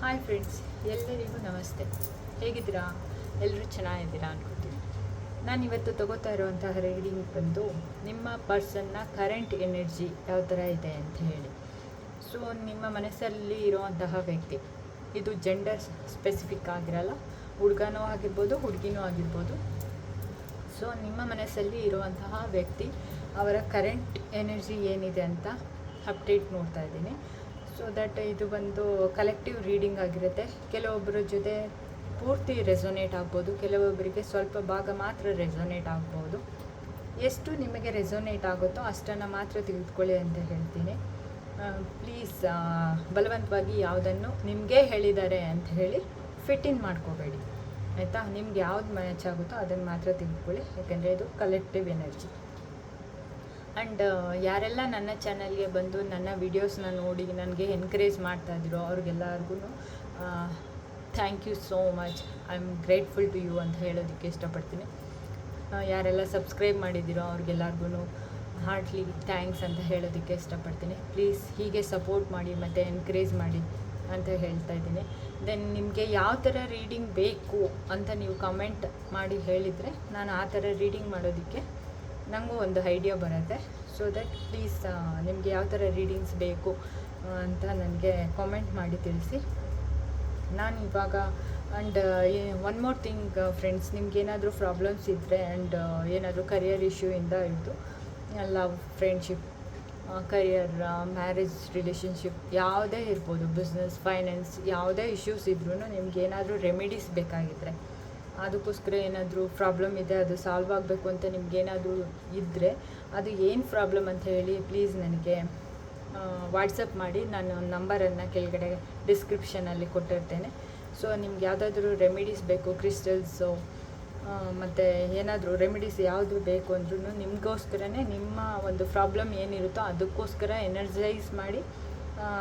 Hi friends ಎಲ್ಲರಿಗೂ ನಮಸ್ತೆ. ಹೇಗಿದ್ದೀರಾ? ಎಲ್ಲರೂ ಚೆನ್ನಾಗಿದ್ದೀರಾ ಅನ್ಕೋತೀನಿ. ನಾನು ಇವತ್ತು ತಗೋತಾ ಇರುವಂತಹ ರೀಡಿಂಗ್ ಬಂದು ನಿಮ್ಮ ಪರ್ಸನ್ನ ಕರೆಂಟ್ ಎನರ್ಜಿ ಯಾವ ಥರ ಇದೆ ಅಂತ ಹೇಳಿ. ಸೊ ನಿಮ್ಮ ಮನಸ್ಸಲ್ಲಿ ಇರುವಂತಹ ವ್ಯಕ್ತಿ, ಇದು ಜೆಂಡರ್ ಸ್ಪೆಸಿಫಿಕ್ ಆಗಿರಲ್ಲ, ಹುಡುಗನೂ ಆಗಿರ್ಬೋದು, ಹುಡುಗಿನೂ ಆಗಿರ್ಬೋದು. ಸೊ ನಿಮ್ಮ ಮನಸ್ಸಲ್ಲಿ ಇರುವಂತಹ ವ್ಯಕ್ತಿ, ಅವರ ಕರೆಂಟ್ ಎನರ್ಜಿ ಏನಿದೆ ಅಂತ ಅಪ್ಡೇಟ್ ನೋಡ್ತಾ ಇದ್ದೀನಿ. ಸೊ ದಟ್ ಇದು ಬಂದು ಕಲೆಕ್ಟಿವ್ ರೀಡಿಂಗ್ ಆಗಿರುತ್ತೆ. ಕೆಲವೊಬ್ಬರ ಜೊತೆ ಪೂರ್ತಿ ರೆಸೊನೇಟ್ ಆಗ್ಬೋದು. ಕೆಲವೊಬ್ಬರಿಗೆ ಸ್ವಲ್ಪ ಭಾಗ ಮಾತ್ರ ರೆಸೊನೇಟ್ ಆಗ್ಬೋದು. ಎಷ್ಟು ನಿಮಗೆ ರೆಸೊನೇಟ್ ಆಗುತ್ತೋ ಅಷ್ಟನ್ನು ಮಾತ್ರ ತೆಗೆದುಕೊಳ್ಳಿ ಅಂತ ಹೇಳ್ತೀನಿ. ಪ್ಲೀಸ್ ಬಲವಂತವಾಗಿ ಯಾವುದನ್ನು ನಿಮಗೆ ಹೇಳಿದ್ದಾರೆ ಅಂತ ಹೇಳಿ ಫಿಟ್ ಇನ್ ಮಾಡ್ಕೋಬೇಡಿ. ಆಯಿತಾ? ನಿಮ್ಗೆ ಯಾವ್ದು ಮ್ಯಾಚ್ ಆಗುತ್ತೋ ಅದನ್ನು ಮಾತ್ರ ತೆಗೆದುಕೊಳ್ಳಿ ಯಾಕೆಂದರೆ ಇದು ಕಲೆಕ್ಟಿವ್ ಎನರ್ಜಿ ಆ್ಯಂಡ್ ಯಾರೆಲ್ಲ ನನ್ನ ಚಾನಲ್ಗೆ ಬಂದು ನನ್ನ ವಿಡಿಯೋಸ್ನ ನೋಡಿ ನನಗೆ ಎನ್ಕರೇಜ್ ಮಾಡ್ತಾ ಇದ್ದೀರೋ ಅವ್ರಿಗೆಲ್ಲರಿಗೂ thank you so much I am grateful to you ಅಂತ ಹೇಳೋದಕ್ಕೆ ಇಷ್ಟಪಡ್ತೀನಿ. ಯಾರೆಲ್ಲ ಸಬ್ಸ್ಕ್ರೈಬ್ ಮಾಡಿದ್ದೀರೋ ಅವ್ರಿಗೆಲ್ಲರಿಗೂ ಹಾರ್ಟ್ಲಿ ಥ್ಯಾಂಕ್ಸ್ ಅಂತ ಹೇಳೋದಕ್ಕೆ ಇಷ್ಟಪಡ್ತೀನಿ. ಪ್ಲೀಸ್ ಹೀಗೆ ಸಪೋರ್ಟ್ ಮಾಡಿ ಮತ್ತು ಎನ್ಕರೇಜ್ ಮಾಡಿ ಅಂತ ಹೇಳ್ತಾ ಇದ್ದೀನಿ. ದೆನ್ ನಿಮಗೆ ಯಾವ ಥರ ರೀಡಿಂಗ್ ಬೇಕು ಅಂತ ನೀವು ಕಮೆಂಟ್ ಮಾಡಿ ಹೇಳಿದರೆ ನಾನು ಆ ಥರ ರೀಡಿಂಗ್ ಮಾಡೋದಕ್ಕೆ ನನಗೂ ಒಂದು ಐಡಿಯಾ ಬರುತ್ತೆ. ಸೊ ದಟ್ ಪ್ಲೀಸ್ ನಿಮಗೆ ಯಾವ ಥರ ರೀಡಿಂಗ್ಸ್ ಬೇಕು ಅಂತ ನನಗೆ ಕಾಮೆಂಟ್ ಮಾಡಿ ತಿಳಿಸಿ. ನಾನು ಇವಾಗ and one more thing friends ನಿಮ್ಗೆ ಏನಾದರೂ ಪ್ರಾಬ್ಲಮ್ಸ್ ಇದ್ದರೆ ಆ್ಯಂಡ್ ಏನಾದರೂ ಕರಿಯರ್ ಇಶ್ಯೂಯಿಂದ ಇದ್ದು love friendship career marriage relationship ಯಾವುದೇ ಇರ್ಬೋದು ಬಿಸ್ನೆಸ್ ಫೈನಾನ್ಸ್ ಯಾವುದೇ ಇಶ್ಯೂಸ್ ಇದ್ರೂ ನಿಮ್ಗೆ ಏನಾದರೂ ರೆಮಿಡೀಸ್ ಬೇಕಾಗಿದ್ದರೆ ಅದಕ್ಕೋಸ್ಕರ ಏನಾದರೂ ಪ್ರಾಬ್ಲಮ್ ಇದೆ, ಅದು ಸಾಲ್ವ್ ಆಗಬೇಕು ಅಂತ ನಿಮಗೇನಾದರೂ ಇದ್ದರೆ ಅದು ಏನು ಪ್ರಾಬ್ಲಮ್ ಅಂತ ಹೇಳಿ ಪ್ಲೀಸ್ ನನಗೆ ವಾಟ್ಸಪ್ ಮಾಡಿ. ನಾನು ನಂಬರನ್ನು ಕೆಳಗಡೆ ಡಿಸ್ಕ್ರಿಪ್ಷನಲ್ಲಿ ಕೊಟ್ಟಿರ್ತೇನೆ. ಸೊ ನಿಮ್ಗೆ ಯಾವುದಾದ್ರೂ ರೆಮಿಡೀಸ್ ಬೇಕು ಕ್ರಿಸ್ಟಲ್ಸು ಮತ್ತು ಏನಾದರೂ ರೆಮಿಡೀಸ್ ಯಾವುದು ಬೇಕು ಅಂದ್ರೂ ನಿಮಗೋಸ್ಕರನೇ ನಿಮ್ಮ ಒಂದು ಪ್ರಾಬ್ಲಮ್ ಏನಿರುತ್ತೋ ಅದಕ್ಕೋಸ್ಕರ ಎನರ್ಜೈಸ್ ಮಾಡಿ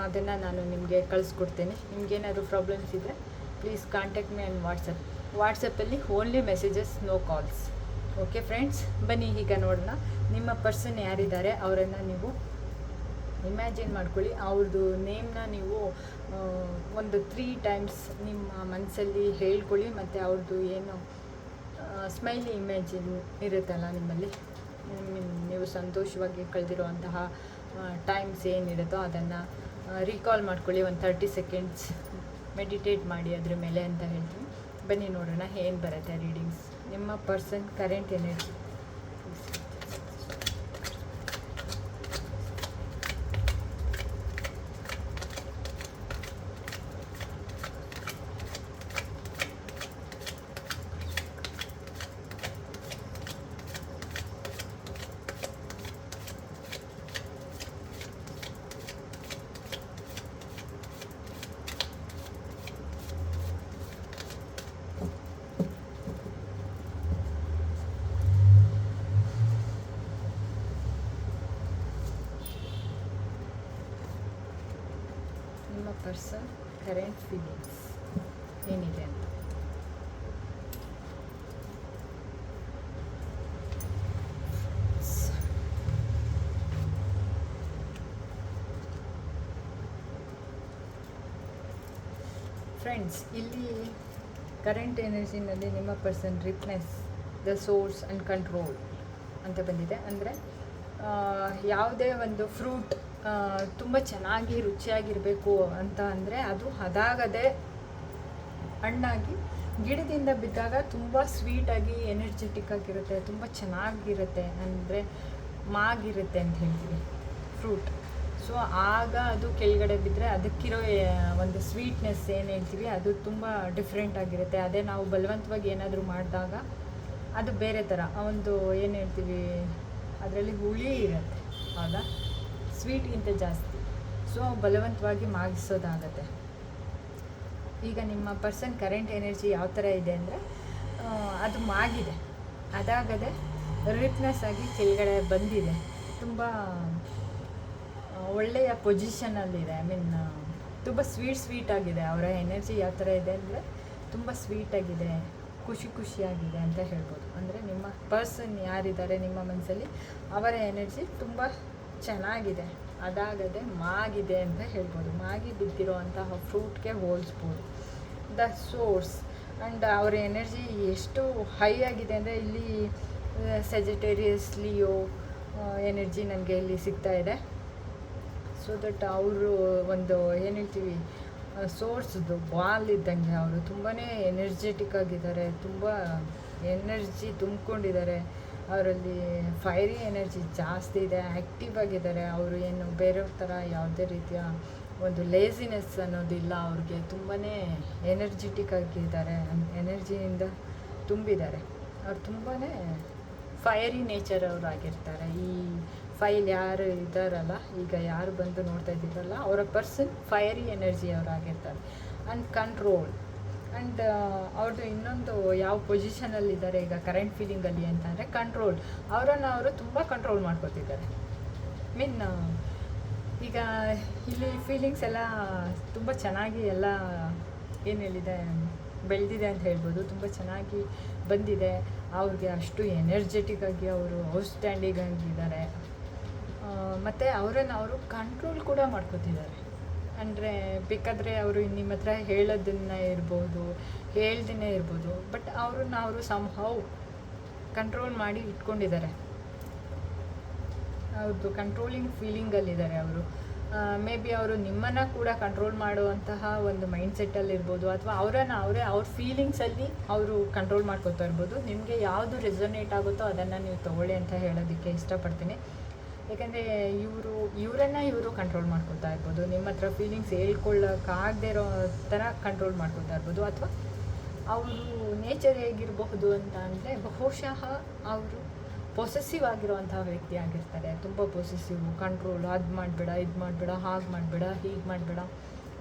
ಅದನ್ನು ನಾನು ನಿಮಗೆ ಕಳಿಸ್ಕೊಡ್ತೇನೆ. ನಿಮ್ಗೇನಾದರೂ ಪ್ರಾಬ್ಲಮ್ಸ್ ಇದ್ದರೆ please contact me and WhatsApp ವಾಟ್ಸಪ್ಪಲ್ಲಿ only messages no calls okay friends ಬನ್ನಿ ಈಗ ನೋಡೋಣ. ನಿಮ್ಮ ಪರ್ಸನ್ ಯಾರಿದ್ದಾರೆ? ಅವರನ್ನು ನೀವು ಇಮ್ಯಾಜಿನ್ ಮಾಡ್ಕೊಳ್ಳಿ. ಅವ್ರದ್ದು ನೇಮ್ನ ನೀವು ಒಂದು ತ್ರೀ ಟೈಮ್ಸ್ ನಿಮ್ಮ ಮನಸ್ಸಲ್ಲಿ ಹೇಳ್ಕೊಳ್ಳಿ. ಮತ್ತು ಅವ್ರದ್ದು ಏನು ಸ್ಮೈಲಿ ಇಮ್ಯಾಜಿನ್ ಇರುತ್ತಲ್ಲ ನಿಮ್ಮಲ್ಲಿ? ನಿಮ್- ನೀವು ಸಂತೋಷವಾಗಿ ಕಳೆದಿರುವಂತಹ ಟೈಮ್ಸ್ ಏನಿರುತ್ತೋ ಅದನ್ನು ರೀಕಾಲ್ ಮಾಡ್ಕೊಳ್ಳಿ. ಒಂದು ತರ್ಟಿ ಸೆಕೆಂಡ್ಸ್ ಮೆಡಿಟೇಟ್ ಮಾಡಿ ಅದ್ರ ಮೇಲೆ ಅಂತ ಹೇಳ್ತೀನಿ. ಬನ್ನಿ ನೋಡೋಣ ಏನು ಬರುತ್ತೆ ರೀಡಿಂಗ್ಸ್ ನಿಮ್ಮ ಪರ್ಸನ್ ಕರೆಂಟ್ ಎನರ್ಜಿ ನಿಮ್ಮ ಪರ್ಸನ್ ಕರೆಂಟ್ ಫೀಲಿಂಗ್ಸ್. ಏನಿದೆ ಅಂತ? ಫ್ರೆಂಡ್ಸ್ ಇಲ್ಲಿ ಕರೆಂಟ್ ಎನರ್ಜಿನಲ್ಲಿ ನಿಮ್ಮ person ripeness the source and control ಅಂತ ಬಂದಿದೆ. ಅಂದರೆ ಯಾವುದೇ ಒಂದು ಫ್ರೂಟ್ ತುಂಬ ಚೆನ್ನಾಗಿ ರುಚಿಯಾಗಿರಬೇಕು ಅಂತ ಅಂದರೆ ಅದು ಹದಾಗದೆ ಹಣ್ಣಾಗಿ ಗಿಡದಿಂದ ಬಿದ್ದಾಗ ತುಂಬ ಸ್ವೀಟಾಗಿ ಎನರ್ಜೆಟಿಕ್ ಆಗಿರುತ್ತೆ, ತುಂಬ ಚೆನ್ನಾಗಿರುತ್ತೆ ಅಂದರೆ ಮಾಗಿರುತ್ತೆ ಅಂತ ಹೇಳ್ತೀವಿ ಫ್ರೂಟ್ ಸೊ ಆಗ ಅದು ಕೆಳಗಡೆ ಬಿದ್ದರೆ ಅದಕ್ಕಿರೋ ಒಂದು ಸ್ವೀಟ್ನೆಸ್ ಏನು ಹೇಳ್ತೀವಿ, ಅದು ತುಂಬ ಡಿಫ್ರೆಂಟ್ ಆಗಿರುತ್ತೆ. ಅದೇ ನಾವು ಬಲವಂತವಾಗಿ ಏನಾದರೂ ಮಾಡಿದಾಗ ಅದು ಬೇರೆ ಥರ ಒಂದು, ಏನು ಹೇಳ್ತೀವಿ, ಅದರಲ್ಲಿ ಹುಳಿ ಇರುತ್ತೆ, ಹೌದಾ? ಸ್ವೀಟ್ಗಿಂತ ಜಾಸ್ತಿ. ಸೊ ಬಲವಂತವಾಗಿ ಮಾಗಿಸೋದಾಗತ್ತೆ ಈಗ ನಿಮ್ಮ ಪರ್ಸನ್ ಕರೆಂಟ್ ಎನರ್ಜಿ ಯಾವ ಥರ ಇದೆ ಅಂದರೆ ಅದು ಮಾಗಿದೆ. ಅದಾಗದೆ ರಿಪ್ನೆಸ್ ಆಗಿ ಕೆಳಗಡೆ ಬಂದಿದೆ. ತುಂಬ ಒಳ್ಳೆಯ ಪೊಸಿಷನಲ್ಲಿದೆ ಐ ಮೀನ್ ತುಂಬ ಸ್ವೀಟ್ ಸ್ವೀಟ್ ಆಗಿದೆ. ಅವರ ಎನರ್ಜಿ ಯಾವ ಥರ ಇದೆ ಅಂದರೆ, ತುಂಬ ಸ್ವೀಟಾಗಿದೆ ಖುಷಿ ಖುಷಿಯಾಗಿದೆ ಅಂತ ಹೇಳ್ಬೋದು. ಅಂದರೆ ನಿಮ್ಮ ಪರ್ಸನ್ ಯಾರಿದ್ದಾರೆ ನಿಮ್ಮ ಮನಸ್ಸಲ್ಲಿ, ಅವರ ಎನರ್ಜಿ ತುಂಬ ಚೆನ್ನಾಗಿದೆ. ಅದಾಗದೆ ಮಾಗಿದೆ ಅಂತ ಹೇಳ್ಬೋದು. ಮಾಗಿ ಬಿದ್ದಿರೋ ಅಂತಹ ಫ್ರೂಟ್ಗೆ ಹೋಲಿಸ್ಬೋದು. ದ ಸೋರ್ಸ್ ಆ್ಯಂಡ್ ಅವರ ಎನರ್ಜಿ ಎಷ್ಟು ಹೈ ಆಗಿದೆ ಅಂದರೆ ಇಲ್ಲಿ ಸೆಜಿಟೇರಿಯಸ್ ಲಿಯೋ ಎನರ್ಜಿ ನನಗೆ ಇಲ್ಲಿ ಸಿಗ್ತಾ ಇದೆ. ಸೊ ದಟ್ ಅವರು ಒಂದು ಏನು ಹೇಳ್ತೀವಿ ಸೋರ್ಸ್ದು ಬಾಲ್ ಇದ್ದಂಗೆ ಅವರು ತುಂಬಾ ಎನರ್ಜೆಟಿಕ್ ಆಗಿದ್ದಾರೆ. ತುಂಬ ಎನರ್ಜಿ ತುಂಬಿಕೊಂಡಿದ್ದಾರೆ. ಅವರಲ್ಲಿ ಫೈರಿ ಎನರ್ಜಿ ಜಾಸ್ತಿ ಇದೆ ಆ್ಯಕ್ಟಿವ್ ಆಗಿದ್ದಾರೆ. ಅವರು ಏನು ಬೇರೆಯವ್ರ ಥರ ಯಾವುದೇ ರೀತಿಯ ಒಂದು ಲೇಸಿನೆಸ್ ಅನ್ನೋದಿಲ್ಲ. ಅವ್ರಿಗೆ ತುಂಬಾ ಎನರ್ಜೆಟಿಕ್ ಆಗಿದ್ದಾರೆ. ಎನರ್ಜಿಯಿಂದ ತುಂಬಿದ್ದಾರೆ. ಅವ್ರು ತುಂಬಾ ಫೈರಿ ನೇಚರ್ ಅವರು ಆಗಿರ್ತಾರೆ. ಈ ಫೈಲ್ ಯಾರು ಇದ್ದಾರಲ್ಲ, ಈಗ ಯಾರು ಬಂದು ನೋಡ್ತಾ ಇದ್ದೀರಲ್ಲ, ಅವರ ಪರ್ಸನ್ ಫೈರಿ ಎನರ್ಜಿ ಅವರಾಗಿರ್ತಾರೆ ಆ್ಯಂಡ್ ಕಂಟ್ರೋಲ್ ಆ್ಯಂಡ್ ಅವ್ರದ್ದು ಇನ್ನೊಂದು ಯಾವ ಪೊಸಿಷನಲ್ಲಿದ್ದಾರೆ ಈಗ ಕರೆಂಟ್ ಫೀಲಿಂಗಲ್ಲಿ ಅಂತಂದರೆ ಕಂಟ್ರೋಲ್ ಅವರನ್ನು ಅವರು ತುಂಬ ಕಂಟ್ರೋಲ್ ಮಾಡ್ಕೋತಿದ್ದಾರೆ. ಮೀನ್ ಈಗ ಇಲ್ಲಿ ಫೀಲಿಂಗ್ಸ್ ಎಲ್ಲ ತುಂಬ ಚೆನ್ನಾಗಿ ಎಲ್ಲ ಏನು ಹೇಳಿದೆ, ಬೆಳೆದಿದೆ ಅಂತ ಹೇಳ್ಬೋದು. ತುಂಬ ಚೆನ್ನಾಗಿ ಬಂದಿದೆ. ಅವ್ರಿಗೆ ಅಷ್ಟು ಎನರ್ಜೆಟಿಕ್ ಆಗಿ ಅವರು ಔಟ್ಸ್ಟ್ಯಾಂಡಿಂಗ್ ಆಗಿದ್ದಾರೆ. ಮತ್ತು ಅವರನ್ನು ಅವರು ಕಂಟ್ರೋಲ್ ಕೂಡ ಮಾಡ್ಕೋತಿದ್ದಾರೆ. ಅಂದರೆ ಬೇಕಾದರೆ ಅವರು ನಿಮ್ಮ ಹತ್ರ ಹೇಳೋದನ್ನ ಇರ್ಬೋದು ಹೇಳ್ದೇ ಇರ್ಬೋದು ಬಟ್ ಅವ್ರನ್ನ ಅವರು ಸಂಹೌ ಕಂಟ್ರೋಲ್ ಮಾಡಿ ಇಟ್ಕೊಂಡಿದ್ದಾರೆ. ಅವ್ರದ್ದು ಕಂಟ್ರೋಲಿಂಗ್ ಫೀಲಿಂಗಲ್ಲಿದ್ದಾರೆ ಅವರು. ಮೇ ಬಿ ಅವರು ನಿಮ್ಮನ್ನು ಕೂಡ ಕಂಟ್ರೋಲ್ ಮಾಡುವಂತಹ ಒಂದು ಮೈಂಡ್ ಸೆಟ್ಟಲ್ಲಿರ್ಬೋದು ಅಥವಾ ಅವರನ್ನು ಅವರೇ ಅವ್ರ ಫೀಲಿಂಗ್ಸಲ್ಲಿ ಅವರು ಕಂಟ್ರೋಲ್ ಮಾಡ್ಕೊತಾ ಇರ್ಬೋದು. ನಿಮಗೆ ಯಾವುದು ರೆಸೊನೇಟ್ ಆಗುತ್ತೋ ಅದನ್ನು ನೀವು ತಗೊಳ್ಳಿ ಅಂತ ಹೇಳೋದಕ್ಕೆ ಇಷ್ಟಪಡ್ತೀನಿ. ಯಾಕಂದರೆ ಇವರು, ಇವರನ್ನು ಇವರು ಕಂಟ್ರೋಲ್ ಮಾಡ್ಕೊತಾ ಇರ್ಬೋದು. ನಿಮ್ಮ ಹತ್ರ ಫೀಲಿಂಗ್ಸ್ ಹೇಳ್ಕೊಳ್ಳೋಕ್ಕಾಗದೇ ಇರೋ ಥರ ಕಂಟ್ರೋಲ್ ಮಾಡ್ಕೊತಾ ಇರ್ಬೋದು. ಅಥವಾ ಅವರು ನೇಚರ್ ಹೇಗಿರಬಹುದು ಅಂತ ಅಂದರೆ ಬಹುಶಃ ಅವರು ಪೊಸೆಸಿವ್ ಆಗಿರುವಂತಹ ವ್ಯಕ್ತಿ ಆಗಿರ್ತಾರೆ. ತುಂಬ ಪೊಸೆಸಿವ್ ಕಂಟ್ರೋಲ್ ಅದು ಮಾಡಬೇಡ, ಇದು ಮಾಡಬೇಡ, ಹಾಗೆ ಮಾಡಬೇಡ, ಹೀಗೆ ಮಾಡಬೇಡ.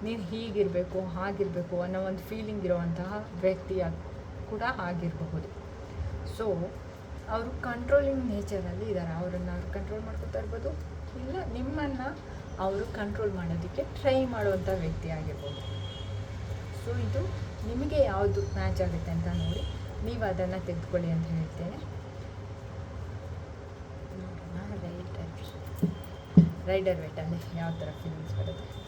ನೀನು ಹೀಗಿರಬೇಕು, ಹಾಗಿರಬೇಕು ಅನ್ನೋ ಒಂದು ಫೀಲಿಂಗ್ ಇರುವಂತಹ ವ್ಯಕ್ತಿಯಾಗಿ ಕೂಡ ಆಗಿರಬಹುದು. ಸೊ ಅವರು ಕಂಟ್ರೋಲಿಂಗ್ ನೇಚರಲ್ಲಿ ಇದ್ದಾರೆ ಅವರನ್ನು ಅವರು ಕಂಟ್ರೋಲ್ ಮಾಡ್ಕೊತಾ ಇರ್ಬೋದು. ಇಲ್ಲ, ನಿಮ್ಮನ್ನು ಅವರು ಕಂಟ್ರೋಲ್ ಮಾಡೋದಕ್ಕೆ ಟ್ರೈ ಮಾಡುವಂಥ ವ್ಯಕ್ತಿ ಆಗಿರ್ಬೋದು. ಸೊ ಇದು ನಿಮಗೆ ಯಾವುದು ಮ್ಯಾಚ್ ಆಗುತ್ತೆ ಅಂತ ನೋಡಿ. ನೀವು ಅದನ್ನು ತೆಗೆದುಕೊಳ್ಳಿ ಅಂತ ಹೇಳ್ತೇನೆ. ರೈಡರ್ ರೈಡರ್ ವೆಟ್ಟಲ್ಲಿ ಯಾವ ಥರ ಫೀಲಿಂಗ್ಸ್ ಬರುತ್ತೆ.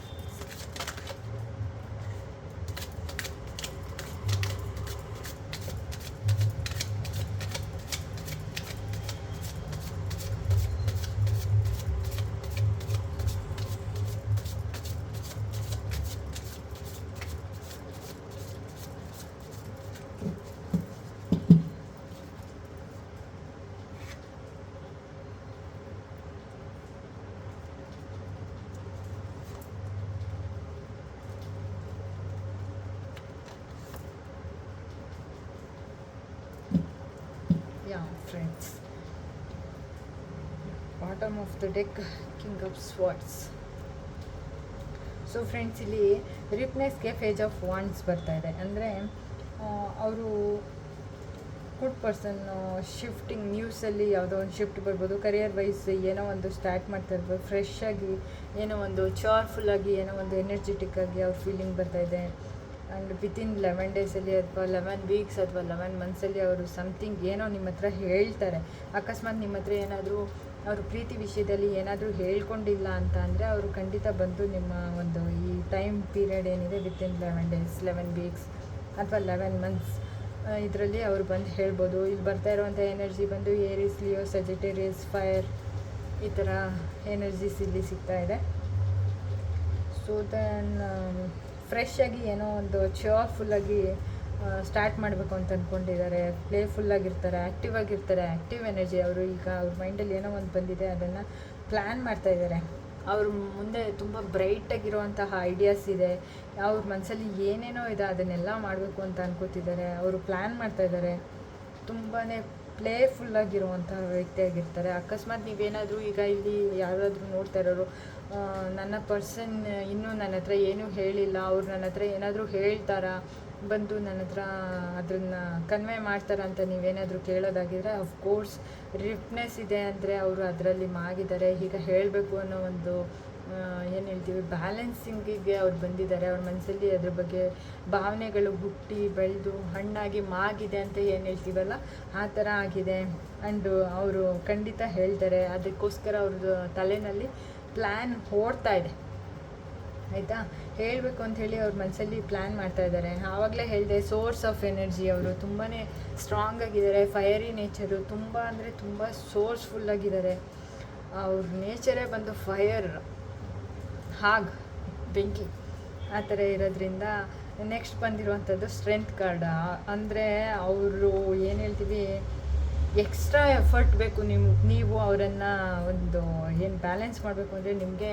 Ya friends bottom of the deck king of swords so friends ಇಲ್ಲಿ ರಿಪ್ನೆಸ್ಗೆ ಫೇಜ್ ಆಫ್ ವಾಂಡ್ಸ್ ಬರ್ತಾ ಇದೆ. ಅಂದರೆ ಅವರು ಗುಡ್ ಪರ್ಸನ್ ಶಿಫ್ಟಿಂಗ್ ನ್ಯೂಸಲ್ಲಿ ಯಾವುದೋ ಒಂದು ಶಿಫ್ಟ್ ಬರ್ಬೋದು. ಕರಿಯರ್ ವೈಸ್ ಏನೋ ಒಂದು ಸ್ಟಾರ್ಟ್ ಮಾಡ್ತಾ ಇರ್ಬೋದು. ಫ್ರೆಶ್ ಆಗಿ ಏನೋ ಒಂದು ಚಾರ್ಫುಲ್ಲಾಗಿ ಏನೋ ಒಂದು ಎನರ್ಜೆಟಿಕ್ ಆಗಿ ಅವ್ರ ಫೀಲಿಂಗ್ ಬರ್ತಾ ಇದೆ. ಆ್ಯಂಡ್ ವಿತಿನ್ ಲೆವೆನ್ ಡೇಸಲ್ಲಿ ಅಥವಾ ಲೆವೆನ್ ವೀಕ್ಸ್ ಅಥವಾ ಲೆವೆನ್ ಮಂತ್ಸಲ್ಲಿ ಅವರು ಸಮಥಿಂಗ್ ಏನೋ ನಿಮ್ಮ ಹತ್ರ ಹೇಳ್ತಾರೆ. ಅಕಸ್ಮಾತ್ ನಿಮ್ಮ ಹತ್ರ ಏನಾದರೂ ಅವರು ಪ್ರೀತಿ ವಿಷಯದಲ್ಲಿ ಏನಾದರೂ ಹೇಳ್ಕೊಂಡಿಲ್ಲ ಅಂತ ಅಂದರೆ ಅವರು ಖಂಡಿತ ಬಂದು ನಿಮ್ಮ ಒಂದು ಈ ಟೈಮ್ ಪೀರಿಯಡ್ ಏನಿದೆ within eleven days eleven weeks ಅಥವಾ ಲೆವೆನ್ ಮಂತ್ಸ್ ಇದರಲ್ಲಿ ಅವರು ಬಂದು ಹೇಳ್ಬೋದು. ಇಲ್ಲಿ ಬರ್ತಾ ಇರುವಂಥ ಎನರ್ಜಿ ಬಂದು ಏರಿಸ್ ಲಿಯೋ ಸೆಜಿಟೇರಿಯಸ್ ಫೈರ್ ಈ ಥರ ಎನರ್ಜೀಸ್ ಇಲ್ಲಿ ಸಿಗ್ತಾ ಇದೆ. ಸೊ ದೆನ್ ಫ್ರೆಶ್ ಆಗಿ ಏನೋ ಒಂದು ಚೇರ್ಫುಲ್ಲಾಗಿ ಸ್ಟಾರ್ಟ್ ಮಾಡಬೇಕು ಅಂತ ಅಂದ್ಕೊಂಡಿದ್ದಾರೆ ಪ್ಲೇಫುಲ್ಲಾಗಿರ್ತಾರೆ ಆಕ್ಟಿವ್ ಆಗಿರ್ತಾರೆ ಆ್ಯಕ್ಟಿವ್ ಎನರ್ಜಿ ಅವರು. ಈಗ ಅವ್ರ ಮೈಂಡಲ್ಲಿ ಏನೋ ಒಂದು ಬಂದಿದೆ, ಅದನ್ನು ಪ್ಲ್ಯಾನ್ ಮಾಡ್ತಾ ಇದ್ದಾರೆ. ಅವ್ರ ಮುಂದೆ ತುಂಬ ಬ್ರೈಟಾಗಿರುವಂತಹ ಐಡಿಯಾಸ್ ಇದೆ. ಅವ್ರ ಮನಸ್ಸಲ್ಲಿ ಏನೇನೋ ಇದೆ, ಅದನ್ನೆಲ್ಲ ಮಾಡಬೇಕು ಅಂತ ಅನ್ಕೋತಿದ್ದಾರೆ. ಅವರು ಪ್ಲ್ಯಾನ್ ಮಾಡ್ತಾ ಇದ್ದಾರೆ. ತುಂಬಾ ಪ್ಲೇಫುಲ್ಲಾಗಿರುವಂತಹ ವ್ಯಕ್ತಿಯಾಗಿರ್ತಾರೆ ಅಕಸ್ಮಾತ್ ನೀವೇನಾದರೂ ಈಗ ಇಲ್ಲಿ ಯಾರಾದರೂ ನೋಡ್ತಾ ಇರೋರು ನನ್ನ ಪರ್ಸನ್ ಇನ್ನೂ ನನ್ನ ಹತ್ರ ಏನೂ ಹೇಳಿಲ್ಲ. ಅವ್ರು ನನ್ನ ಹತ್ರ ಏನಾದರೂ ಹೇಳ್ತಾರಾ, ಬಂದು ನನ್ನ ಹತ್ರ ಅದನ್ನು ಕನ್ವೆ ಮಾಡ್ತಾರ ಅಂತ ನೀವೇನಾದರೂ ಕೇಳೋದಾಗಿದ್ರೆ ಅಫ್ಕೋರ್ಸ್ ರಿಪ್ನೆಸ್ ಇದೆ ಅಂದರೆ ಅವರು ಅದರಲ್ಲಿ ಮಾಗಿದ್ದಾರೆ. ಈಗ ಹೇಳಬೇಕು ಅನ್ನೋ ಒಂದು ಏನು ಹೇಳ್ತೀವಿ ಬ್ಯಾಲೆನ್ಸಿಂಗಿಗೆ ಅವ್ರು ಬಂದಿದ್ದಾರೆ. ಅವ್ರ ಮನಸ್ಸಲ್ಲಿ ಅದ್ರ ಬಗ್ಗೆ ಭಾವನೆಗಳು ಹುಟ್ಟಿ ಬೆಳೆದು ಹಣ್ಣಾಗಿ ಮಾಗಿದೆ ಅಂತ ಏನು ಹೇಳ್ತೀವಲ್ಲ, ಆ ಥರ ಆಗಿದೆ. ಆ್ಯಂಡ್ ಅವರು ಖಂಡಿತ ಹೇಳ್ತಾರೆ. ಅದಕ್ಕೋಸ್ಕರ ಅವ್ರದ್ದು ತಲೆನಲ್ಲಿ ಪ್ಲ್ಯಾನ್ ಓಡ್ತಾ ಇದೆ. ಆಯಿತಾ? ಹೇಳಬೇಕು ಅಂತ ಹೇಳಿ ಅವ್ರ ಮನಸ್ಸಲ್ಲಿ ಪ್ಲ್ಯಾನ್ ಮಾಡ್ತಾ ಇದ್ದಾರೆ ಆವಾಗಲೇ ಹೇಳಿದೆ ಸೋರ್ಸ್ ಆಫ್ ಎನರ್ಜಿ ಅವರು ತುಂಬಾ ಸ್ಟ್ರಾಂಗ್ ಆಗಿದ್ದಾರೆ ಫೈರಿ ನೇಚರು ತುಂಬ ಅಂದರೆ ತುಂಬ ಸೋರ್ಸ್ಫುಲ್ ಆಗಿದ್ದಾರೆ ಅವ್ರ ನೇಚರೇ ಬಂದು ಫೈರ್ ಹಾಗ್, ಬೆಂಕಿ ಆ ಥರ ಇರೋದ್ರಿಂದ ನೆಕ್ಸ್ಟ್ ಬಂದಿರುವಂಥದ್ದು ಸ್ಟ್ರೆಂತ್ ಕಾರ್ಡ್ ಅಂದರೆ ಅವರು ಏನು ಹೇಳ್ತೀವಿ ಎಕ್ಸ್ಟ್ರಾ ಎಫರ್ಟ್ ಬೇಕು ನಿಮ್ಮ ನೀವು ಅವರನ್ನು ಒಂದು ಏನು ಬ್ಯಾಲೆನ್ಸ್ ಮಾಡಬೇಕು ಅಂದರೆ ನಿಮಗೆ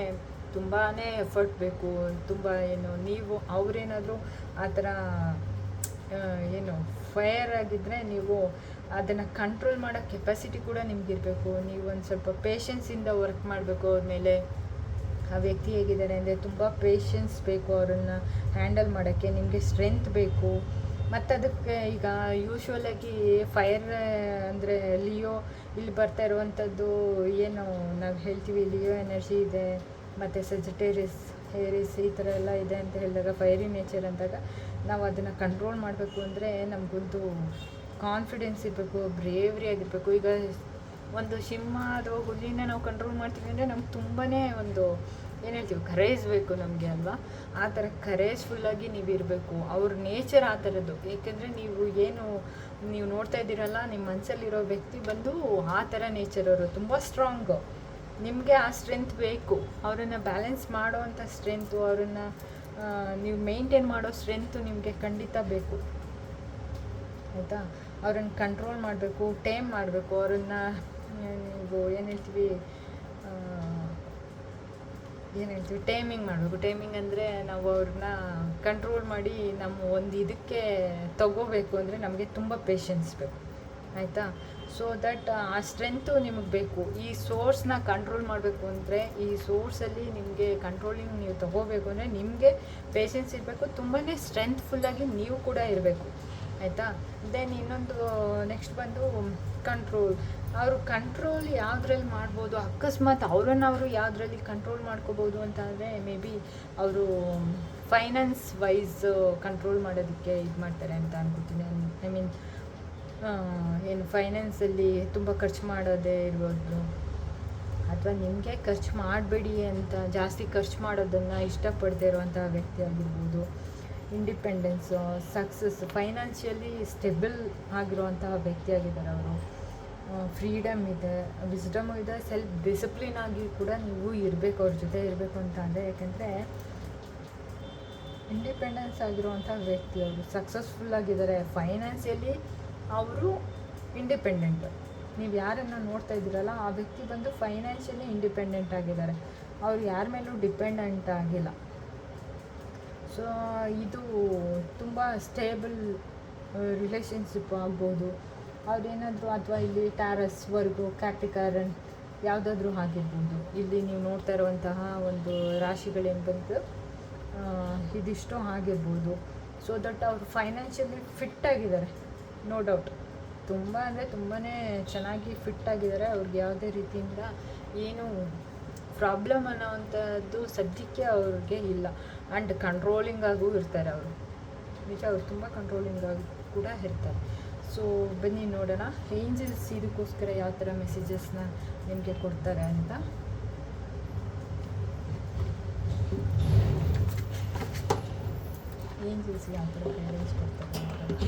ತುಂಬಾ ಎಫರ್ಟ್ ಬೇಕು. ತುಂಬ ಏನು, ನೀವು ಅವರೇನಾದರೂ ಆ ಥರ ಏನು ಫೈರ್ ಆಗಿದ್ದರೆ ನೀವು ಅದನ್ನು ಕಂಟ್ರೋಲ್ ಮಾಡೋ ಕೆಪಾಸಿಟಿ ಕೂಡ ನಿಮಗಿರಬೇಕು. ನೀವು ಒಂದು ಸ್ವಲ್ಪ ಪೇಷನ್ಸಿಂದ ವರ್ಕ್ ಮಾಡಬೇಕು ಅವ್ರ ಮೇಲೆ. ಆ ವ್ಯಕ್ತಿ ಹೇಗಿದ್ದಾರೆ ಅಂದರೆ ತುಂಬ ಪೇಷನ್ಸ್ ಬೇಕು ಅವರನ್ನು ಹ್ಯಾಂಡಲ್ ಮಾಡೋಕ್ಕೆ. ನಿಮಗೆ ಸ್ಟ್ರೆಂತ್ ಬೇಕು. ಮತ್ತು ಅದಕ್ಕೆ ಈಗ ಯೂಶ್ವಲಾಗಿ ಫೈರ್ ಅಂದರೆ ಲಿಯೋ ಇಲ್ಲಿ ಬರ್ತಾ ಇರುವಂಥದ್ದು ಏನು ನಾವು ಹೇಳ್ತೀವಿ ಲಿಯೋ ಎನರ್ಜಿ ಇದೆ, ಮತ್ತು ಸೆಜಿಟೇರಿಸ್ ಹೇರಿಸ್ ಈ ಥರ ಎಲ್ಲ ಇದೆ ಅಂತ ಹೇಳಿದಾಗ ಫೈರಿ ನೇಚರ್ ಅಂದಾಗ ನಾವು ಅದನ್ನು ಕಂಟ್ರೋಲ್ ಮಾಡಬೇಕು ಅಂದರೆ ನಮಗೊಂದು ಕಾನ್ಫಿಡೆನ್ಸ್ ಇರಬೇಕು ಬ್ರೇವ್ರಿ ಆಗಿರಬೇಕು. ಈಗ ಒಂದು ಸಿಂಹ ಅಥವಾ ಹುಲಿನ ನಾವು ಕಂಟ್ರೋಲ್ ಮಾಡ್ತೀವಿ ಅಂದರೆ ನಮ್ಗೆ ತುಂಬಾ ಒಂದು ಏನು ಹೇಳ್ತೀವಿ ಕರೇಜ್ ಬೇಕು ನಮಗೆ ಅಲ್ವಾ? ಆ ಥರ ಕರೇಜ್ಫುಲ್ಲಾಗಿ ನೀವು ಇರಬೇಕು. ಅವ್ರ ನೇಚರ್ ಆ ಥರದ್ದು. ಏಕೆಂದರೆ ನೀವು ಏನು, ನೀವು ನೋಡ್ತಾ ಇದ್ದೀರಲ್ಲ ನಿಮ್ಮ ಮನಸ್ಸಲ್ಲಿರೋ ವ್ಯಕ್ತಿ ಬಂದು ಆ ಥರ ನೇಚರ್ ಅವರು. ತುಂಬ ಸ್ಟ್ರಾಂಗು ನಿಮಗೆ ಆ ಸ್ಟ್ರೆಂತ್ ಬೇಕು. ಅವರನ್ನು ಬ್ಯಾಲೆನ್ಸ್ ಮಾಡೋ ಅಂಥ ಸ್ಟ್ರೆಂತು ಅವರನ್ನು ನೀವು ಮೇಂಟೈನ್ ಮಾಡೋ ಸ್ಟ್ರೆಂತು ನಿಮಗೆ ಖಂಡಿತ ಬೇಕು. ಆಯಿತಾ? ಅವ್ರನ್ನ ಕಂಟ್ರೋಲ್ ಮಾಡಬೇಕು ಟೇಮ್ ಮಾಡಬೇಕು. ಅವ್ರನ್ನ ನೀವು ಏನು ಹೇಳ್ತೀವಿ ಏನು ಟೈಮಿಂಗ್ ಮಾಡಬೇಕು. ಟೈಮಿಂಗ್ ಅಂದರೆ ನಾವು ಅವ್ರನ್ನ ಕಂಟ್ರೋಲ್ ಮಾಡಿ ನಮ್ಮ ಒಂದು ಇದಕ್ಕೆ ತಗೋಬೇಕು ಅಂದರೆ ನಮಗೆ ತುಂಬ ಪೇಷನ್ಸ್ ಬೇಕು. ಆಯಿತಾ? ಸೊ ದಟ್ ಆ ಸ್ಟ್ರೆಂತು ನಿಮಗೆ ಬೇಕು. ಈ ಸೋರ್ಸ್ನ ಕಂಟ್ರೋಲ್ ಮಾಡಬೇಕು ಅಂದರೆ, ಈ ಸೋರ್ಸಲ್ಲಿ ನಿಮಗೆ ಕಂಟ್ರೋಲಿಂಗ್ ನೀವು ತಗೋಬೇಕು ಅಂದರೆ ನಿಮಗೆ ಪೇಷನ್ಸ್ ಇರಬೇಕು. ತುಂಬಾ ಸ್ಟ್ರೆಂತ್ಫುಲ್ಲಾಗಿ ನೀವು ಕೂಡ ಇರಬೇಕು. ಆಯಿತಾ? ದೆನ್ ಇನ್ನೊಂದು ನೆಕ್ಸ್ಟ್ ಬಂದು ಕಂಟ್ರೋಲ್ ಅವರು ಕಂಟ್ರೋಲ್ ಯಾವುದ್ರಲ್ಲಿ ಮಾಡ್ಬೋದು, ಅಕಸ್ಮಾತ್ ಅವರನ್ನು ಅವರು ಯಾವುದ್ರಲ್ಲಿ ಕಂಟ್ರೋಲ್ ಮಾಡ್ಕೋಬೋದು ಅಂತ ಅಂದರೆ ಮೇ ಬಿ ಅವರು ಫೈನಾನ್ಸ್ ವೈಸ್ ಕಂಟ್ರೋಲ್ ಮಾಡೋದಕ್ಕೆ ಇದು ಮಾಡ್ತಾರೆ ಅಂತ ಅನ್ಕೋತೀನಿ. ಐ ಮೀನ್ ಏನು ಫೈನಾನ್ಸಲ್ಲಿ ತುಂಬ ಖರ್ಚು ಮಾಡೋದೇ ಇರ್ಬೋದು. ಅಥವಾ ನಿಮಗೆ ಖರ್ಚು ಮಾಡಬೇಡಿ ಅಂತ, ಜಾಸ್ತಿ ಖರ್ಚು ಮಾಡೋದನ್ನು ಇಷ್ಟಪಡದೇ ಇರುವಂಥ ವ್ಯಕ್ತಿ ಆಗಿರ್ಬೋದು. ಇಂಡಿಪೆಂಡೆನ್ಸು ಸಕ್ಸಸ್ ಫೈನಾನ್ಷಿಯಲಿ ಸ್ಟೆಬಲ್ ಆಗಿರುವಂತಹ ವ್ಯಕ್ತಿ ಆಗಿದ್ದಾರೆ ಅವರು. ಫ್ರೀಡಮ್ ಇದೆ, ವಿಸ್ಡಮ್ ಇದೆ ಸೆಲ್ಫ್ ಡಿಸಿಪ್ಲಿನ್ ಆಗಿ ಕೂಡ ನೀವು ಇರಬೇಕು, ಅವ್ರ ಜೊತೆ ಇರಬೇಕು ಅಂತ ಅಂದರೆ ಯಾಕೆಂದರೆ ಇಂಡಿಪೆಂಡೆನ್ಸ್ ಆಗಿರುವಂಥ ವ್ಯಕ್ತಿ ಅವರು ಸಕ್ಸಸ್ಫುಲ್ ಆಗಿದ್ದಾರೆ ಫೈನಾನ್ಸಿಯಲಿ ಅವರು ಇಂಡಿಪೆಂಡೆಂಟ್ ನೀವು ಯಾರನ್ನು ನೋಡ್ತಾ ಇದ್ದೀರಲ್ಲ, ಆ ವ್ಯಕ್ತಿ ಬಂದು ಫೈನಾನ್ಷಿಯಲಿ ಇಂಡಿಪೆಂಡೆಂಟ್ ಆಗಿದ್ದಾರೆ. ಅವ್ರು ಯಾರ ಮೇಲೂ ಡಿಪೆಂಡೆಂಟ್ ಆಗಿಲ್ಲ. ಸೊ ಇದು ತುಂಬ ಸ್ಟೇಬಲ್ ರಿಲೇಷನ್ಶಿಪ್ ಆಗ್ಬೋದು. ಅವ್ರೇನಾದರೂ ಅಥವಾ ಇಲ್ಲಿ ಟ್ಯಾರಸ್ ವರ್ಗು ಕ್ಯಾಪ್ಟಿಕಾರನ್ ಯಾವುದಾದ್ರೂ ಆಗಿರ್ಬೋದು. ಇಲ್ಲಿ ನೀವು ನೋಡ್ತಾ ಇರುವಂತಹ ಒಂದು ರಾಶಿಗಳೇನು ಬಂತು? ಇದಿಷ್ಟು ಆಗಿರ್ಬೋದು. ಸೊ ದಟ್ ಅವರು ಫೈನಾನ್ಷಿಯಲಿ ಫಿಟ್ ಆಗಿದ್ದಾರೆ. ನೋ ಡೌಟ್ ತುಂಬ ಅಂದರೆ ತುಂಬಾ ಚೆನ್ನಾಗಿ ಫಿಟ್ ಆಗಿದ್ದಾರೆ. ಅವ್ರಿಗೆ ಯಾವುದೇ ರೀತಿಯಿಂದ ಏನು ಪ್ರಾಬ್ಲಮ್ ಅನ್ನೋವಂಥದ್ದು ಸದ್ಯಕ್ಕೆ ಅವ್ರಿಗೆ ಇಲ್ಲ. ಆ್ಯಂಡ್ ಕಂಟ್ರೋಲಿಂಗ್ ಆಗೂ ಇರ್ತಾರೆ ಅವರು. ನಿಜ, ಅವ್ರು ತುಂಬ ಕಂಟ್ರೋಲಿಂಗ್ ಆಗಿ ಕೂಡ ಇರ್ತಾರೆ. ಸೊ ಬನ್ನಿ ನೋಡೋಣ. ಏಂಜಲ್ಸ್ ಇದಕ್ಕೋಸ್ಕರ ಯಾವ ಥರ ಮೆಸೇಜಸ್ನ ನಿಮಗೆ ಕೊಡ್ತಾರೆ ಅಂತ. ಏಂಜಲ್ಸ್ ಯಾವ ಥರ ಗೈಡೆನ್ಸ್ ಕೊಡ್ತಾರೆ ಅಂತ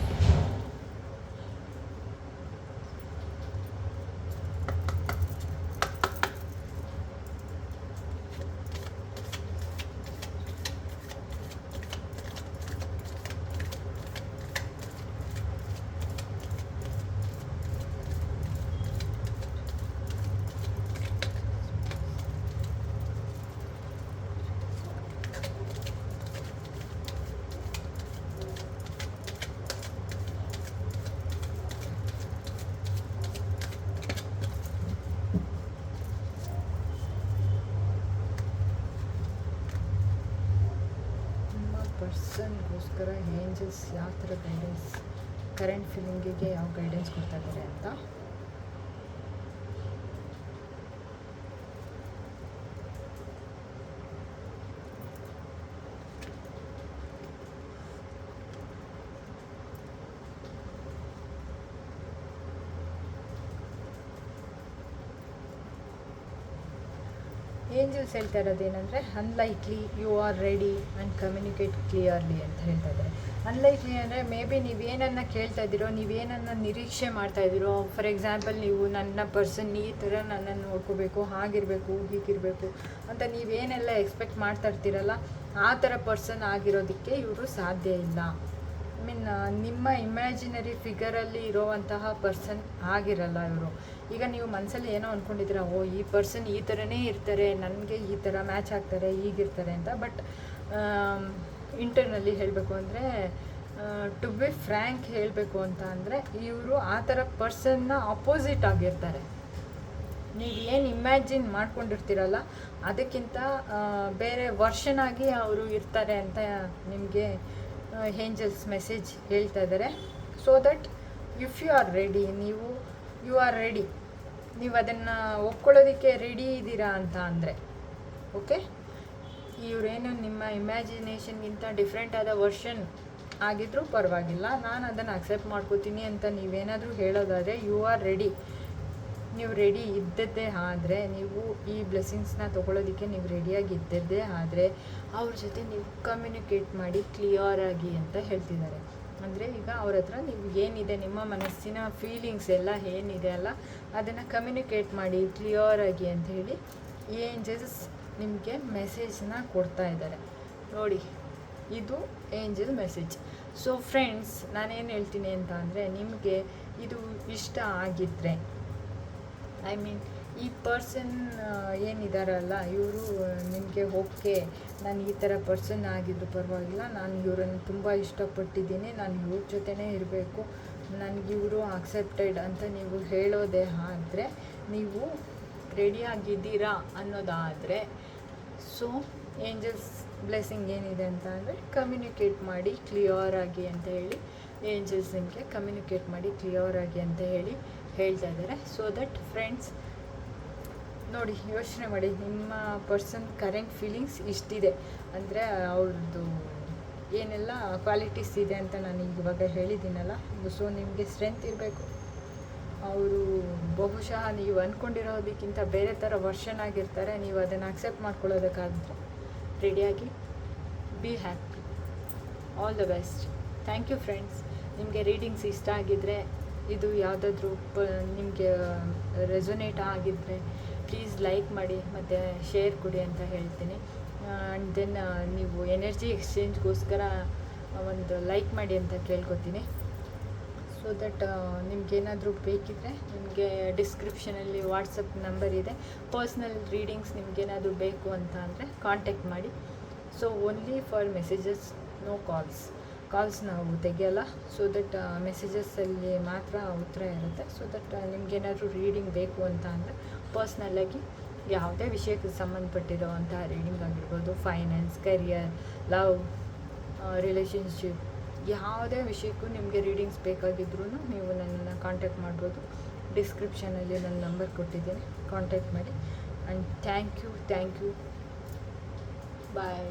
ನಿಮ್ಮ ಪರ್ಸನ್ಗೋಸ್ಕರ ಏಂಜಲ್ಸ್ ಯಾವ ಥರ ಗೈಡೆನ್ಸ್ ಕರೆಂಟ್ ಫೀಲಿಂಗಿಗೆ ಯಾವ ಗೈಡೆನ್ಸ್ ಕೊಡ್ತಾ ಇದ್ದಾರೆ ಅಂತ? ಏಂಜಲ್ಸ್ ಹೇಳ್ತಾ ಇರೋದೇನೆಂದರೆ unlikely you are ready and communicate clearly ಅಂತ ಹೇಳ್ತಾ ಇದ್ದಾರೆ. ಅನ್ಲೈಕ್ಲಿ ಅಂದರೆ ಮೇ ಬಿ ನೀವೇನನ್ನು ಕೇಳ್ತಾ ಇದ್ದೀರೋ, ನೀವೇನನ್ನು ನಿರೀಕ್ಷೆ ಮಾಡ್ತಾ ಇದ್ದೀರೋ ಫಾರ್ ಎಕ್ಸಾಂಪಲ್ ನೀವು ನನ್ನ ಪರ್ಸನ್ ಈ ಥರ ನನ್ನನ್ನು ನೋಡ್ಕೋಬೇಕು, ಹಾಗಿರಬೇಕು, ಹೀಗಿರಬೇಕು ಅಂತ ನೀವೇನೆಲ್ಲ ಎಕ್ಸ್ಪೆಕ್ಟ್ ಮಾಡ್ತಾ ಇರ್ತೀರಲ್ಲ, ಆ ಥರ ಪರ್ಸನ್ ಆಗಿರೋದಕ್ಕೆ ಇವರು ಸಾಧ್ಯ ಇಲ್ಲ. ಐ ಮೀನ್ ನಿಮ್ಮ ಇಮ್ಯಾಜಿನರಿ ಫಿಗರಲ್ಲಿ ಇರೋವಂತಹ ಪರ್ಸನ್ ಆಗಿರಲ್ಲ ಇವರು. ಈಗ ನೀವು ಮನಸ್ಸಲ್ಲಿ ಏನೋ ಅಂದ್ಕೊಂಡಿದ್ದೀರ ಓ, ಈ ಪರ್ಸನ್ ಈ ಥರನೇ ಇರ್ತಾರೆ, ನನಗೆ ಈ ಥರ ಮ್ಯಾಚ್ ಆಗ್ತಾರೆ, ಹೀಗಿರ್ತಾರೆ ಅಂತ. ಬಟ್ ಇಂಟರ್ನಲ್ಲಿ ಹೇಳಬೇಕು ಅಂದರೆ ಟು ಬಿ ಫ್ರ್ಯಾಂಕ್ ಹೇಳಬೇಕು ಅಂತ ಅಂದರೆ, ಇವರು ಆ ಥರ ಪರ್ಸನ್ನ ಅಪೋಸಿಟ್ ಆಗಿರ್ತಾರೆ. ನೀವು ಏನು ಇಮ್ಯಾಜಿನ್ ಮಾಡ್ಕೊಂಡಿರ್ತೀರಲ್ಲ, ಅದಕ್ಕಿಂತ ಬೇರೆ ವರ್ಷನ್ ಆಗಿ ಅವರು ಇರ್ತಾರೆ ಅಂತ ನಿಮಗೆ ಏಂಜಲ್ಸ್ ಮೆಸೇಜ್ ಹೇಳ್ತಾ ಇದ್ದಾರೆ so that if you are ready ನೀವು ಯು ಆರ್ ರೆಡಿ ನೀವು ಅದನ್ನು ಒಪ್ಕೊಳ್ಳೋದಕ್ಕೆ ರೆಡಿ ಇದ್ದೀರಾ ಅಂತ ಅಂದರೆ ಓಕೆ ಇವರೇನು ನಿಮ್ಮ ಇಮ್ಯಾಜಿನೇಷನ್ಗಿಂತ ಡಿಫ್ರೆಂಟ್ ಆದ ವರ್ಷನ್ ಆಗಿದ್ರೂ ಪರವಾಗಿಲ್ಲ. ನಾನು ಅದನ್ನು ಅಕ್ಸೆಪ್ಟ್ ಮಾಡ್ಕೋತೀನಿ ಅಂತ ನೀವೇನಾದರೂ ಹೇಳೋದಾದರೆ ಯು ಆರ್ ರೆಡಿ ನೀವು ರೆಡಿ ಇದ್ದದ್ದೇ ಆದರೆ, ನೀವು ಈ ಬ್ಲೆಸ್ಸಿಂಗ್ಸ್ನ ತೊಗೊಳೋದಕ್ಕೆ ನೀವು ರೆಡಿಯಾಗಿ ಇದ್ದದ್ದೇ ಆದರೆ, ಅವ್ರ ಜೊತೆ ನೀವು ಕಮ್ಯುನಿಕೇಟ್ ಮಾಡಿ ಕ್ಲಿಯರ್ ಆಗಿ ಅಂತ ಹೇಳ್ತಿದ್ದಾರೆ. ಅಂದರೆ ಈಗ ಅವ್ರ ಹತ್ರ ನೀವು ಏನಿದೆ, ನಿಮ್ಮ ಮನಸ್ಸಿನ ಫೀಲಿಂಗ್ಸ್ ಎಲ್ಲ ಏನಿದೆ ಅಲ್ಲ, ಅದನ್ನು ಕಮ್ಯುನಿಕೇಟ್ ಮಾಡಿ ಕ್ಲಿಯರ್ ಆಗಿ ಅಂತ ಹೇಳಿ ಏಂಜಲ್ಸ್ ನಿಮಗೆ ಮೆಸೇಜ್ನ ಕೊಡ್ತಾ ಇದ್ದಾರೆ. ನೋಡಿ, ಇದು ಏಂಜಲ್ ಮೆಸೇಜ್ ಸೊ ಫ್ರೆಂಡ್ಸ್ ನಾನೇನು ಹೇಳ್ತೀನಿ ಅಂತ ಅಂದರೆ ನಿಮಗೆ ಇದು ಇಷ್ಟ ಆಗಿದ್ದರೆ ಐ ಮೀನ್ ಈ ಪರ್ಸನ್ ಏನಿದಾರಲ್ಲ, ಇವರು ನಿಮಗೆ ಓಕೆ. ನಾನು ಈ ಥರ ಪರ್ಸನ್ ಆಗಿದ್ದು ಪರವಾಗಿಲ್ಲ. ನಾನು ಇವರನ್ನು ತುಂಬ ಇಷ್ಟಪಟ್ಟಿದ್ದೀನಿ. ನಾನು ಇವ್ರ ಜೊತೆನೇ ಇರಬೇಕು. ನನಗೆ ಇವರು ಅಕ್ಸೆಪ್ಟೆಡ್ ಅಂತ ನೀವು ಹೇಳೋದೇ ಆದರೆ, ನೀವು ರೆಡಿಯಾಗಿದ್ದೀರಾ ಅನ್ನೋದಾದರೆ ಸೊ ಏಂಜಲ್ಸ್ ಬ್ಲೆಸ್ಸಿಂಗ್ ಏನಿದೆ ಅಂತ ಅಂದರೆ ಕಮ್ಯುನಿಕೇಟ್ ಮಾಡಿ ಕ್ಲಿಯರ್ ಆಗಿ ಅಂತ ಹೇಳಿ ಏಂಜಲ್ಸ್ ನಿಮಗೆ ಕಮ್ಯುನಿಕೇಟ್ ಮಾಡಿ ಕ್ಲಿಯರ್ ಆಗಿ ಅಂತ ಹೇಳಿ ಹೇಳ್ತಾ ಇದ್ದಾರೆ. ಸೊ ದಟ್ ಫ್ರೆಂಡ್ಸ್ ನೋಡಿ, ಯೋಚನೆ ಮಾಡಿ. ನಿಮ್ಮ ಪರ್ಸನ್ ಕರೆಂಟ್ ಫೀಲಿಂಗ್ಸ್ ಇಷ್ಟಿದೆ. ಅಂದರೆ ಅವ್ರದ್ದು ಏನೆಲ್ಲ ಕ್ವಾಲಿಟೀಸ್ ಇದೆ ಅಂತ ನಾನು ಇವಾಗ ಹೇಳಿದ್ದೀನಲ್ಲ ಸೊ ನಿಮಗೆ ಸ್ಟ್ರೆಂತ್ ಇರಬೇಕು. ಅವರು ಬಹುಶಃ ನೀವು ಅಂದ್ಕೊಂಡಿರೋದಕ್ಕಿಂತ ಬೇರೆ ಥರ ವರ್ಷನ್ ಆಗಿರ್ತಾರೆ. ನೀವು ಅದನ್ನು ಅಕ್ಸೆಪ್ಟ್ ಮಾಡ್ಕೊಳ್ಳೋದಕ್ಕಾದ್ರೆ. ರೆಡಿಯಾಗಿ be happy all the best thank you friends ನಿಮಗೆ ರೀಡಿಂಗ್ಸ್ ಇಷ್ಟ ಆಗಿದ್ದರೆ ಇದು ಯಾವುದಾದ್ರೂ ನಿಮಗೆ ರೆಸೊನೇಟ್ ಆಗಿದ್ದರೆ ಪ್ಲೀಸ್ ಲೈಕ್ ಮಾಡಿ ಮತ್ತು ಶೇರ್ ಕೊಡಿ ಅಂತ ಹೇಳ್ತೀನಿ. ಆ್ಯಂಡ್ ದೆನ್ ನೀವು ಎನರ್ಜಿ ಎಕ್ಸ್ಚೇಂಜ್ಗೋಸ್ಕರ ಒಂದು ಲೈಕ್ ಮಾಡಿ ಅಂತ ಕೇಳ್ಕೊತೀನಿ. ಸೊ ದಟ್ ನಿಮಗೇನಾದರೂ ಬೇಕಿದ್ದರೆ ನಿಮಗೆ ಡಿಸ್ಕ್ರಿಪ್ಷನಲ್ಲಿ ವಾಟ್ಸಪ್ ನಂಬರ್ ಇದೆ. ಪರ್ಸ್ನಲ್ ರೀಡಿಂಗ್ಸ್ ನಿಮಗೇನಾದರೂ ಬೇಕು ಅಂತ ಅಂದರೆ ಕಾಂಟ್ಯಾಕ್ಟ್ ಮಾಡಿ. So only for messages no calls calls ನಾವು ತೆಗೆಯಲ್ಲ. ಸೊ ದಟ್ ಮೆಸೇಜಸ್ಸಲ್ಲಿ ಮಾತ್ರ ಉತ್ತರ ಇರುತ್ತೆ. ಸೊ ದಟ್ ನಿಮಗೇನಾದರೂ ರೀಡಿಂಗ್ ಬೇಕು ಅಂತ ಅಂದರೆ ಪರ್ಸ್ನಲ್ಲಾಗಿ ಯಾವುದೇ ವಿಷಯಕ್ಕೆ ಸಂಬಂಧಪಟ್ಟಿರೋವಂಥ ರೀಡಿಂಗ್ ಆಗಿರ್ಬೋದು ಫೈನಾನ್ಸ್ ಕೆರಿಯರ್ ಲವ್ ರಿಲೇಷನ್ಶಿಪ್ ಯಾವುದೇ ವಿಷಯಕ್ಕೂ ನಿಮಗೆ ರೀಡಿಂಗ್ಸ್ ಬೇಕಾಗಿದ್ರೂ ನೀವು ನನ್ನನ್ನು ಕಾಂಟ್ಯಾಕ್ಟ್ ಮಾಡ್ಬೋದು. ಡಿಸ್ಕ್ರಿಪ್ಷನಲ್ಲಿ ನನ್ನ ನಂಬರ್ ಕೊಟ್ಟಿದ್ದೀನಿ. ಕಾಂಟ್ಯಾಕ್ಟ್ ಮಾಡಿ. And thank you thank you bye